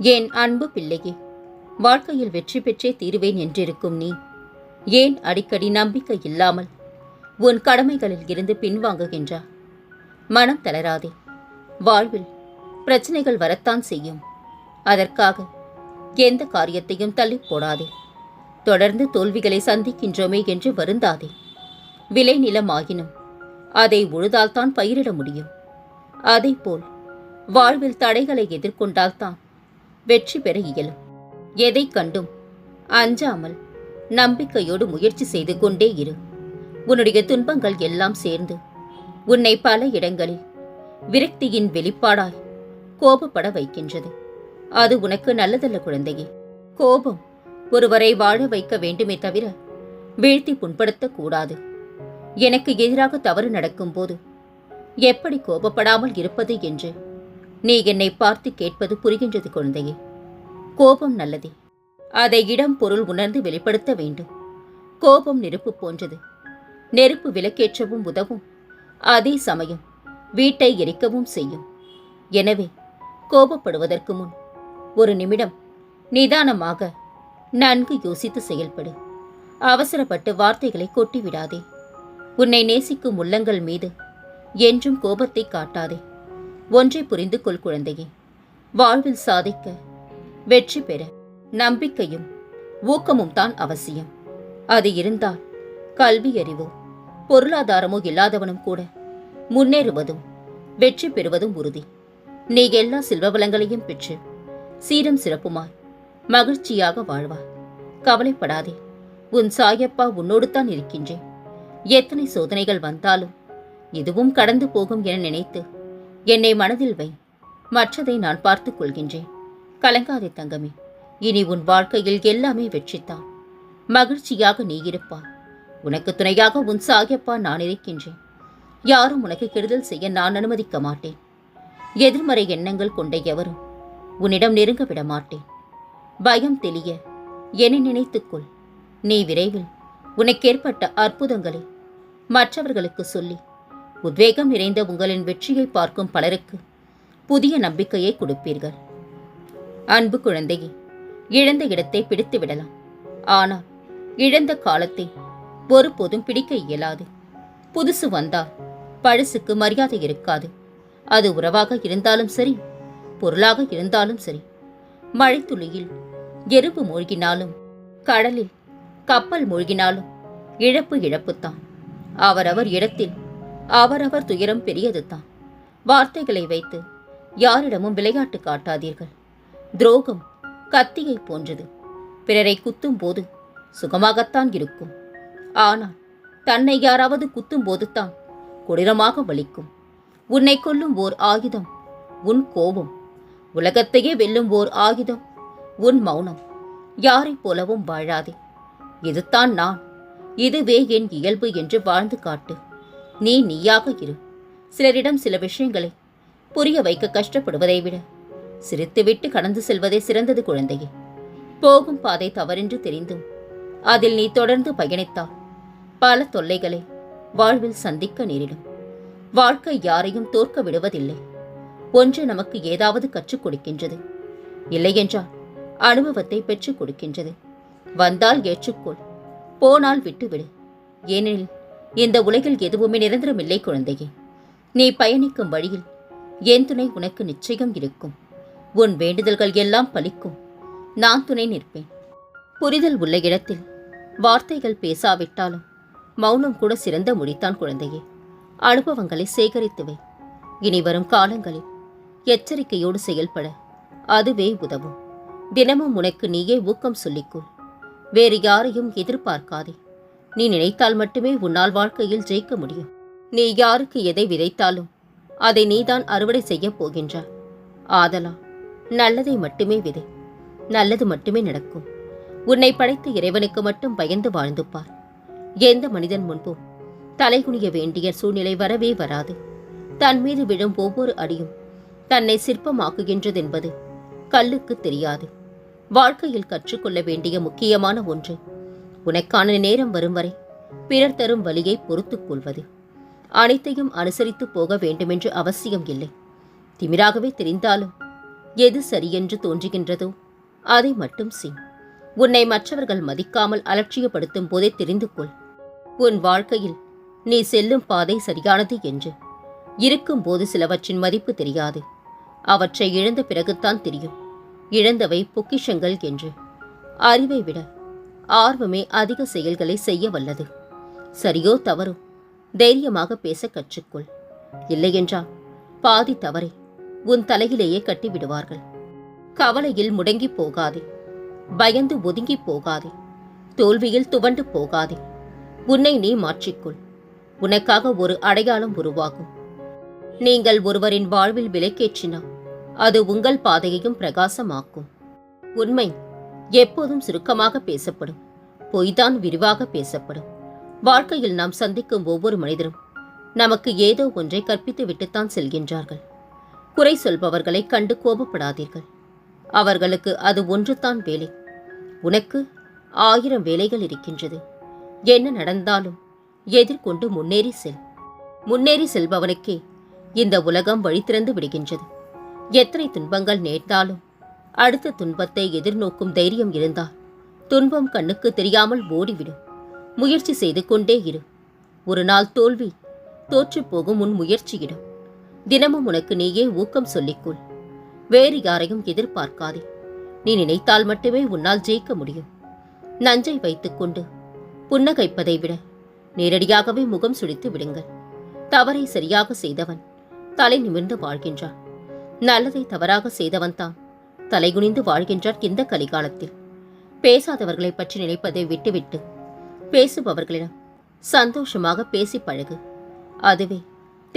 என் அன்பு பிள்ளையே வாழ்க்கையில் வெற்றி பெற்றே தீருவேன் என்றிருக்கும் நீ. ஏன் அடிக்கடி நம்பிக்கை இல்லாமல் உன் கடமைகளில் இருந்து பின்வாங்குகின்றா? மனம் தளராதே. வாழ்வில் பிரச்சனைகள் வரத்தான் செய்யும். அதற்காக எந்த காரியத்தையும் தள்ளி போடாதே. தொடர்ந்து தோல்விகளை சந்திக்கின்றோமே என்று வருந்தாதே. விளை நிலமாகினும் அதை உழுதால்தான் பயிரிட முடியும். அதேபோல் வாழ்வில் தடைகளை எதிர்கொண்டால்தான் வெற்றி பெற இயலும். எதை கண்டும் அஞ்சாமல் நம்பிக்கையோடு முயற்சி செய்து கொண்டே இரு. உன்னுடைய துன்பங்கள் எல்லாம் சேர்ந்து உன்னை பல இடங்களில் விரக்தியின் வெளிப்பாடாய் கோபப்பட வைக்கின்றது. அது உனக்கு நல்லதல்ல குழந்தையே. கோபம் ஒருவரை வாழ வைக்க வேண்டுமே தவிர வீழ்த்தி புண்படுத்தக்கூடாது எனக்கு எதிராக தவறு நடக்கும்போது எப்படி கோபப்படாமல் இருப்பது என்று நீ என்னை பார்த்து கேட்பது புரிகின்றது குழந்தையே. கோபம் நல்லதே. அதை இடம் பொருள் உணர்ந்து வெளிப்படுத்த வேண்டும். கோபம் நெருப்பு போன்றது. நெருப்பு விலக்கேற்றவும் உதவும். அதே சமயம் வீட்டை எரிக்கவும் செய்யும். எனவே கோபப்படுவதற்கு முன் ஒரு நிமிடம் நிதானமாக நன்கு யோசித்து செயல்படு. அவசரப்பட்டு வார்த்தைகளை கொட்டிவிடாதே. உன்னை நேசிக்கும் உள்ளங்கள் மீது என்றும் கோபத்தை காட்டாதே. ஒன்றை புரிந்து கொள் குழந்தையே. வாழ்வில் சாதிக்க வெற்றி பெற நம்பிக்கையும் ஊக்கமும் தான் அவசியம். அது இருந்தால் கல்வி அறிவோ பொருளாதாரமோ இல்லாதவனும் கூட முன்னேறுவதும் வெற்றி பெறுவதும் உறுதி. நீ எல்லா செல்வ வளங்களையும் பெற்று சீரம் சிறப்புமாய் மகிழ்ச்சியாக வாழ்வாய் கவலைப்படாதே. உன் சாயப்பா உன்னோடு தான் இருக்கின்றேன். எத்தனை சோதனைகள் வந்தாலும் இதுவும் கடந்து போகும் என நினைத்து என்னை மனதில் வை. மற்றதை நான் பார்த்துக் கொள்கின்றேன். கலங்காதே தங்கமே. இனி உன் வாழ்க்கையில் எல்லாமே வெற்றித்தான் மகிழ்ச்சியாக நீ இருப்பாய். உனக்கு துணையாக உன் சாகியப்பா நான் இருக்கின்றேன். யாரும் உனக்கு கெடுதல் செய்ய நான் அனுமதிக்க மாட்டேன். எதிர்மறை எண்ணங்கள் கொண்ட எவரும் உன்னிடம் நெருங்க விட மாட்டேன். பயம் தெளிய என்னை நினைத்துக்கொள் நீ விரைவில் உனக்கேற்பட்ட அற்புதங்களை மற்றவர்களுக்கு சொல்லி உத்வேகம் நிறைந்த உங்களின் வெற்றியை பார்க்கும் பலருக்கு புதிய நம்பிக்கையை கொடுப்பீர்கள். அன்பு குழந்தையே இழந்த இடத்தை பிடித்து விடலாம். ஆனால் இழந்த காலத்தை ஒருபோதும் பிடிக்க இயலாது. புதுசு வந்தால் பழசுக்கு மரியாதை இருக்காது. அது உறவாக இருந்தாலும் சரி பொருளாக இருந்தாலும் சரி. மழைத்துளியில் எறும்பு மூழ்கினாலும் கடலில் கப்பல் மூழ்கினாலும் இழப்பு இழப்புத்தான். அவரவர் இடத்தில் அவரவர் துயரம் பெரியதுதான். வார்த்தைகளை வைத்து யாரிடமும் விளையாட்டு காட்டாதீர்கள். துரோகம் கத்தியை போன்றது. பிறரை குத்தும் போது சுகமாகத்தான் இருக்கும். ஆனால் தன்னை யாராவது குத்தும் போதுதான் கொடூரமாக வலிக்கும். உன்னை கொல்லும் ஓர் ஆயுதம் உன் கோபம். உலகத்தையே வெல்லும் ஓர் ஆயுதம் உன் மௌனம். யாரைப் போலவும் வாழாதே. இதுதான் நான். இதுவே என் இயல்பு என்று வாழ்ந்து காட்டு. நீ நீயாக இரு. சிலரிடம் சில விஷயங்களை புரிய வைக்க கஷ்டப்படுவதை விட சிரித்துவிட்டு கடந்து செல்வதே சிறந்தது குழந்தையே. போகும் பாதை தவறென்று தெரிந்தும் அதில் நீ தொடர்ந்து பயணித்தால் பல தொல்லைகளை வாழ்வில் சந்திக்க நேரிடும். வாழ்க்கை யாரையும் தோற்க விடுவதில்லை. ஒன்று நமக்கு ஏதாவது கற்றுக் கொடுக்கின்றது. இல்லையென்றால் அனுபவத்தை பெற்றுக் கொடுக்கின்றது. வந்தால் ஏற்றுக்கொள் போனால் விட்டுவிடு. ஏனெனில் இந்த உலகில் எதுவுமே நிரந்தரமில்லை குழந்தையே. நீ பயணிக்கும் வழியில் என் துணை உனக்கு நிச்சயம் இருக்கும்? உன் வேண்டுதல்கள் எல்லாம் பலிக்கும். நான் துணை நிற்பேன். புரிதல் உள்ள இடத்தில் வார்த்தைகள் பேசாவிட்டாலும் மௌனம் கூட சிறந்த முடித்தான் குழந்தையே. அனுபவங்களை சேகரித்துவை இனி வரும் காலங்களில் எச்சரிக்கையோடு செயல்பட அதுவே உதவும். தினமும் உனக்கு நீயே ஊக்கம் சொல்லிக்கொள். வேறு யாரையும் எதிர்பார்க்காதே. நீ நினைத்தால் மட்டுமே உன்னால் வாழ்க்கையில் ஜெயிக்க முடியும். நீ யாருக்கு எதை விதைத்தாலும் அதை நீதான் அறுவடை செய்யப் போகின்றாய். ஆதலா நல்லதை மட்டுமே விதை. நல்லது மட்டுமே நடக்கும். உன்னை படைத்த இறைவனுக்கு மட்டும் பயந்து வாழ்ந்து பார் எந்த மனிதன் முன்பும் தலைகுனிய வேண்டிய சூழ்நிலை வரவே வராது. தன் மீது விழும் ஒவ்வொரு அடியும் தன்னை சிற்பமாக்குகின்றதென்பது கல்லுக்கு தெரியாது. வாழ்க்கையில் கற்றுக்கொள்ள வேண்டிய முக்கியமான ஒன்று உனக்கான நேரம் வரும் வரை பிறர் தரும் வழியை பொறுத்துக் கொள்வது. அனைத்தையும் அனுசரித்து போக வேண்டுமென்று அவசியம் இல்லை. திமிராகவே தெரிந்தாலும் எது சரியென்று தோன்றுகின்றதோ அதை மட்டும் செய். உன்னை மற்றவர்கள் மதிக்காமல் அலட்சியப்படுத்தும் போதே தெரிந்து கொள். உன் வாழ்க்கையில் நீ செல்லும் பாதை சரியானது என்று. இருக்கும்போது சிலவற்றின் மதிப்பு தெரியாது. அவற்றை இழந்த பிறகுத்தான் தெரியும். இழந்தவை பொக்கிஷங்கள் என்று. அறிவை விட ஆர்வமே அதிக செயல்களை செய்ய வல்லது. சரியோ தவறோ தைரியமாக பேச கற்றுக்கொள். இல்லையென்றால் பாதி தவறே. உன் தலையிலேயே கட்டிவிடுவார்கள். கவலையில் முடங்கி போகாதே. பயந்து ஒதுங்கி போகாதே. தோல்வியில் துவண்டு போகாதே. உன்னை நீ மாற்றிக்கொள். உனக்காக ஒரு அடையாளம் உருவாகும். நீங்கள் ஒருவரின் வாழ்வில் விலைக்கேற்றினால் அது உங்கள் பாதையையும் பிரகாசமாக்கும். உண்மை எப்போதும் சுருக்கமாக பேசப்படும். பொய்தான் விரிவாக பேசப்படும். வாழ்க்கையில் நாம் சந்திக்கும் ஒவ்வொரு மனிதரும் நமக்கு ஏதோ ஒன்றை கற்பித்து விட்டுத்தான் செல்கின்றார்கள். குறை சொல்பவர்களை கண்டு கோபப்படாதீர்கள். அவர்களுக்கு அது ஒன்றுதான் வேலை. உனக்கு ஆயிரம் வேலைகள் இருக்கின்றது. என்ன நடந்தாலும் எதிர்கொண்டு முன்னேறி செல். முன்னேறி செல்பவனுக்கே இந்த உலகம் வழி திறந்து விடுகின்றது. எத்தனை துன்பங்கள் நேர்ந்தாலும் அடுத்த துன்பத்தை எதிர்நோக்கும் தைரியம் இருந்தால் துன்பம் கண்ணுக்கு தெரியாமல் ஓடிவிடும். முயற்சி செய்து கொண்டே இரு. ஒரு நாள் தோல்வி தோற்றுப் போகும் உன் முயற்சியிடும். தினமும் உனக்கு நீயே ஊக்கம் சொல்லிக்கொள். வேறு யாரையும் எதிர்பார்க்காதே. நீ நினைத்தால் மட்டுமே உன்னால் ஜெயிக்க முடியும். நஞ்சை வைத்துக்கொண்டு புன்னகைப்பதை விட நேரடியாகவே முகம் சுழித்து விடுங்கள். தவறை சரியாக செய்தவன் தலை நிமிர்ந்து வாழ்கின்றான். நல்லதை தவறாக செய்தவன் தான் தலைகுனிந்து வாழ்கின்றான் இந்த கலிகாலத்தில். பேசாதவர்களை பற்றி நினைப்பதை விட்டுவிட்டு பேசுபவர்களிடம் சந்தோஷமாக பேசி பழகு. அதுவே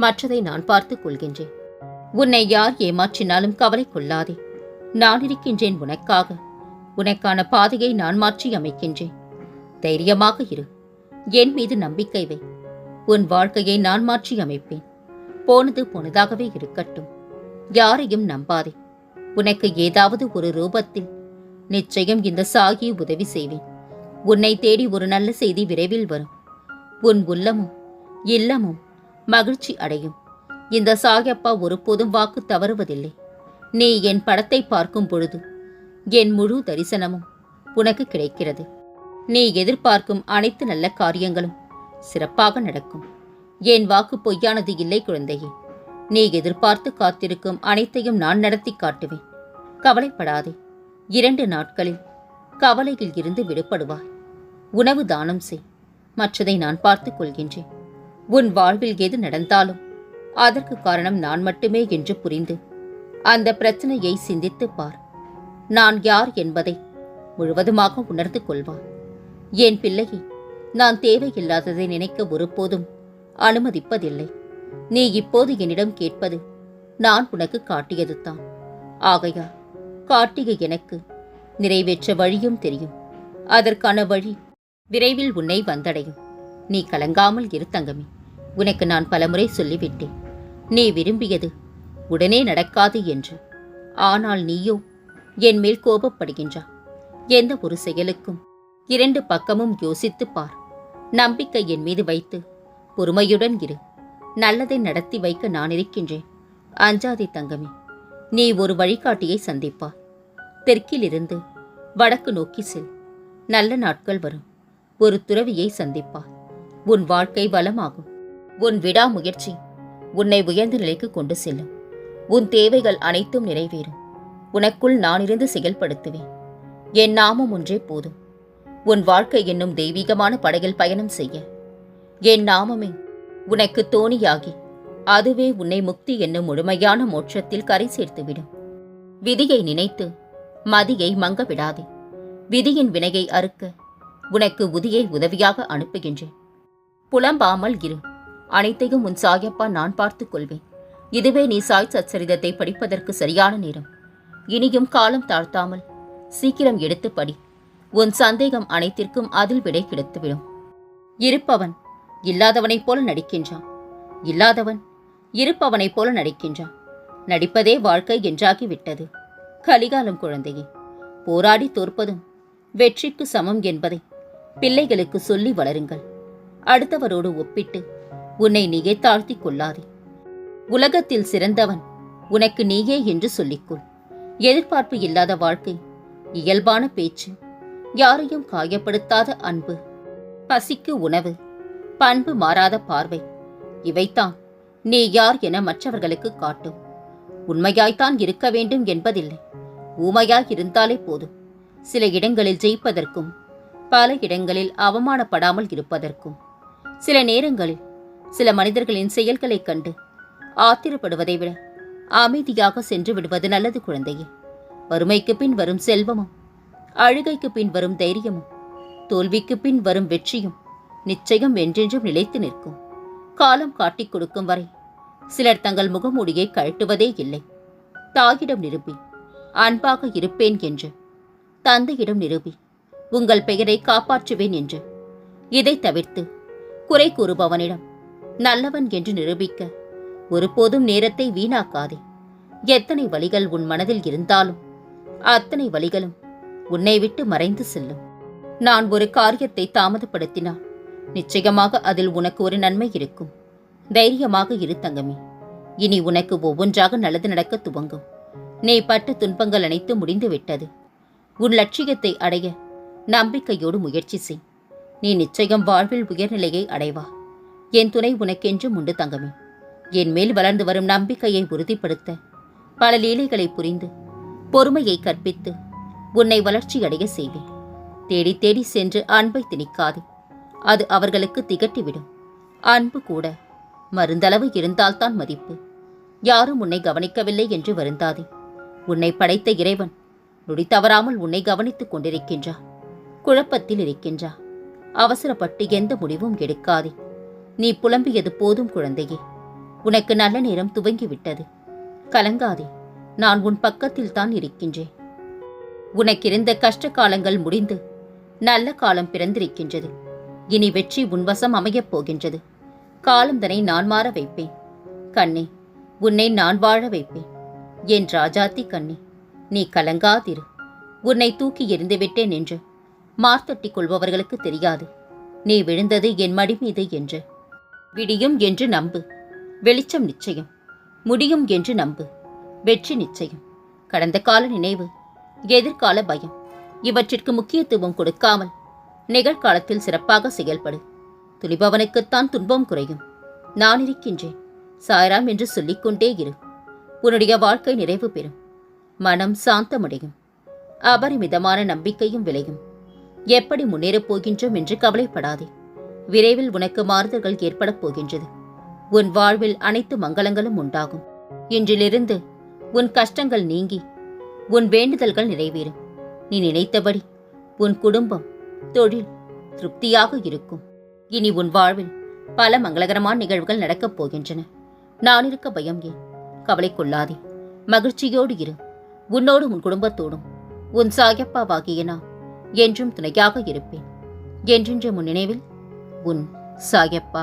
மற்றதை நான் பார்த்துக் கொள்கின்றேன். உன்னை யார் ஏமாற்றினாலும் கவலை கொள்ளாதே. நான் இருக்கின்றேன் உனக்காக. உனக்கான பாதையை நான் மாற்றி அமைக்கின்றேன். தைரியமாக இரு. என் மீது நம்பிக்கை வை. உன் வாழ்க்கையை நான் மாற்றி அமைப்பேன். போனது போனதாகவே இருக்கட்டும். யாரையும் நம்பாதே. உனக்கு ஏதாவது ஒரு ரூபத்தில் நிச்சயம் இந்த சாகி உதவி செய்வேன். உன்னை தேடி ஒரு நல்ல செய்தி விரைவில் வரும். உன் உள்ளமும் இல்லமும் மகிழ்ச்சி அடையும். இந்த சாயப்பா ஒருபோதும் வாக்கு தவறுவதில்லை. நீ என் படத்தை பார்க்கும் பொழுது என் முழு தரிசனமும் உனக்கு கிடைக்கிறது. நீ எதிர்பார்க்கும் அனைத்து நல்ல காரியங்களும் சிறப்பாக நடக்கும். என் வாக்கு பொய்யானது இல்லை குழந்தையே. நீ எதிர்பார்த்து காத்திருக்கும் அனைத்தையும் நான் நடத்தி காட்டுவேன். கவலைப்படாதே. இரண்டு நாட்களில் கவலையில் இருந்து விடுபடுவாய். உணவு தானம் செய். மற்றதை நான் பார்த்துக் கொள்கின்றேன். உன் வாழ்வில் எது நடந்தாலும் அதற்கு காரணம் நான் மட்டுமே என்று புரிந்து அந்த பிரச்சனையை சிந்தித்துப் பார். நான் யார் என்பதை முழுவதுமாக உணர்ந்து கொள்வார். என் பிள்ளையை நான் தேவையில்லாததை நினைக்க ஒருபோதும் அனுமதிப்பதில்லை. நீ இப்போது என்னிடம் கேட்பது நான் உனக்கு காட்டியதுதான் ஆகையா காட்டிய எனக்கு நிறைவேற்ற வழியும் தெரியும். அதற்கான வழி விரைவில் உன்னை வந்தடையும். நீ கலங்காமல் இரு தங்கமே. உனக்கு நான் பலமுறை சொல்லிவிட்டேன். நீ விரும்பியது உடனே நடக்காது என்று. ஆனால் நீயோ என் மேல் கோபப்படுகின்றா. எந்த ஒரு செயலுக்கும் இரண்டு பக்கமும் யோசித்துப் பார். நம்பிக்கை என் மீது வைத்து பொறுமையுடன் இரு. நல்லதை நடத்தி வைக்க நான் இருக்கின்றேன். அஞ்சாதே தங்கமே நீ ஒரு வழிகாட்டியை சந்திப்பா. தெற்கிலிருந்து வடக்கு நோக்கி செல். நல்ல நாட்கள் வரும். ஒரு துறவியை சந்திப்பா. உன் வாழ்க்கை வளமாகும். உன் விடாமுயற்சி உன்னை உயர்ந்த நிலைக்கு கொண்டு செல்லும். உன் தேவைகள் அனைத்தும் நிறைவேறும். உனக்குள் நான் இருந்து செயல்படுத்துவேன். என் நாமம் ஒன்றே போதும். உன் வாழ்க்கை என்னும் தெய்வீகமான படகில் பயணம் செய்ய. என் நாமமே உனக்கு தோணியாகி அதுவே உன்னை முக்தி என்னும் முழுமையான மோட்சத்தில் கரை சேர்த்துவிடும். விதியை நினைத்து மதியை மங்க விடாதே. விதியின் வினையை அறுக்க உனக்கு உதியை உதவியாக அனுப்புகின்றேன். புலம்பாமல் இரு. அனைத்தையும் உன் சாயப்பா நான் பார்த்துக் கொள்வேன். இதுவே நீ சாய் சச்சரிதத்தை படிப்பதற்கு சரியான நேரம். இனியும் காலம் தாழ்த்தாமல் சீக்கிரம் எடுத்து படி. உன் சந்தேகம் அனைத்திற்கும் அதில் விடை கிடைத்துவிடும். இருப்பவன் இல்லாதவனைப் போல நடிக்கின்றான். இல்லாதவன் இருப்பவனைப் போல நடிக்கின்றான். நடிப்பதே வாழ்க்கை என்றாகிவிட்டது. கலிகாலம் குழந்தையே போராடி தோற்பதும் வெற்றிக்கு சமம் என்பதை பிள்ளைகளுக்கு சொல்லி வளருங்கள். அடுத்தவரோடு ஒப்பிட்டு உன்னை நீயே தாழ்த்திக் கொள்ளாதே. உலகத்தில் சிறந்தவன் உனக்கு நீயே என்று சொல்லிக்கொள். எதிர்பார்ப்பு இல்லாத வாழ்க்கை இயல்பான பேச்சு யாரையும் காயப்படுத்தாத அன்பு பசிக்கு உணவு பண்பு மாறாத பார்வை இவைத்தான் நீ யார் என மற்றவர்களுக்கு காட்டும். உண்மையாய்த்தான் இருக்க வேண்டும் என்பதில்லை. ஊமையாய் இருந்தாலே போதும். சில இடங்களில் ஜெயிப்பதற்கும் பல இடங்களில் அவமானப்படாமல் இருப்பதற்கும் சில நேரங்களில் சில மனிதர்களின் செயல்களைக் கண்டு ஆத்திரப்படுவதை விட அமைதியாக சென்று விடுவது நல்லது குழந்தையே. வறுமைக்கு பின் வரும் செல்வமும் அழுகைக்கு பின் வரும் தைரியமும் தோல்விக்கு பின் வரும் வெற்றியும் நிச்சயம் என்றென்றும் நிலைத்து நிற்கும். காலம் காட்டிக் கொடுக்கும் வரை சிலர் தங்கள் முகமூடியை கழட்டுவதே இல்லை. தாயிடம் நிரூபி அன்பாக இருப்பேன் என்று தந்தையிடம் நிரூபி உங்கள் பெயரை காப்பாற்றுவேன் என்று இதை தவிர்த்து குறை கூறுபவனிடம் நல்லவன் என்று நிரூபிக்க. ஒருபோதும் நேரத்தை வீணாக்காதே. எத்தனை வழிகள் உன் மனதில் இருந்தாலும் அத்தனை வழிகளும் உன்னை விட்டு மறைந்து செல்லும். நான் ஒரு காரியத்தை தாமதப்படுத்தினால் நிச்சயமாக அதில் உனக்கு ஒரு நன்மை இருக்கும். தைரியமாக இரு தங்கமே. இனி உனக்கு ஒவ்வொன்றாக நல்லது நடக்க துவங்கும். நீ பட்ட துன்பங்கள் அனைத்தும் முடிந்துவிட்டது. உன் லட்சியத்தை அடைய நம்பிக்கையோடு முயற்சி செய். நீ நிச்சயம் வாழ்வில் உயர்நிலையை அடைவா. என் துணை உனக்கென்றும் உண்டு தங்கமே. என் மேல் வளர்ந்து வரும் நம்பிக்கையை உறுதிப்படுத்த பல லீலைகளை புரிந்து பொறுமையை கற்பித்து உன்னை வளர்ச்சியடைய செய்வேன். தேடி தேடி சென்று அன்பை திணிக்காதே. அது அவர்களுக்கு திகட்டிவிடும். அன்பு கூட மருந்தளவு இருந்தால்தான் மதிப்பு. யாரும் உன்னை கவனிக்கவில்லை என்று வருந்தாதே. உன்னை படைத்த இறைவன் நொடி தவறாமல் உன்னை கவனித்துக் கொண்டிருக்கின்றா. குழப்பத்தில் இருக்கின்றா. அவசரப்பட்டு எந்த முடிவும் எடுக்காதே. நீ புலம்பியது போதும் குழந்தையே. உனக்கு நல்ல நேரம் துவங்கிவிட்டது. கலங்காதே. நான் உன் பக்கத்தில் தான் இருக்கின்றேன். உனக்கிருந்த கஷ்ட காலங்கள் முடிந்து நல்ல காலம் பிறந்திருக்கின்றது. இனி வெற்றி உன்வசம் அமையப் போகின்றது. காலந்தனை நான் மாற வைப்பேன். கண்ணே உன்னை நான் வாழ வைப்பேன். என் ராஜாத்தி கண்ணே நீ கலங்காதிரு. உன்னை தூக்கி எறிந்து விட்டேன் என்று மார்த்தட்டிக் கொள்பவர்களுக்கு தெரியாது. நீ விழுந்தது என் மடி மீது என்று. விடியும் என்று நம்பு. வெளிச்சம் நிச்சயம். முடியும் என்று நம்பு. வெற்றி நிச்சயம். கடந்த கால நினைவு. எதிர்கால பயம். இவற்றிற்கு முக்கியத்துவம் கொடுக்காமல் நிகழ்காலத்தில் சிறப்பாக செயல்படு. துளிபவனுக்குத்தான் துன்பம் குறையும். நான் இருக்கின்றேன். சாய்ராம் என்று சொல்லிக்கொண்டே இரு. உன்னுடைய வாழ்க்கை நிறைவு பெறும். மனம் சாந்தமடையும். அபரிமிதமான நம்பிக்கையும் விளையும். எப்படி முன்னேறப் போகின்றோம் என்று கவலைப்படாதே. விரைவில் உனக்கு மாறுதல்கள் ஏற்படப் போகின்றது. உன் வாழ்வில் அனைத்து மங்களங்களும் உண்டாகும். இன்றிலிருந்து உன் கஷ்டங்கள் நீங்கி உன் வேண்டுதல்கள் நிறைவேறும். நீ நினைத்தபடி உன் குடும்பம் தொழில் திருப்தியாக இருக்கும். இனி உன் வாழ்வில் பல மங்களகரமான நிகழ்வுகள் நடக்கப் போகின்றன. நான் இருக்க பயம் ஏன்? கவலை கொள்ளாதே. மகிழ்ச்சியோடு இரு. உன்னோடு உன் குடும்பத்தோடும். உன் சாயப்பாவாகிய நான் என்றும் துணையாக இருப்பேன். என்றென்ற முன் நினைவில் உன் சாயப்பா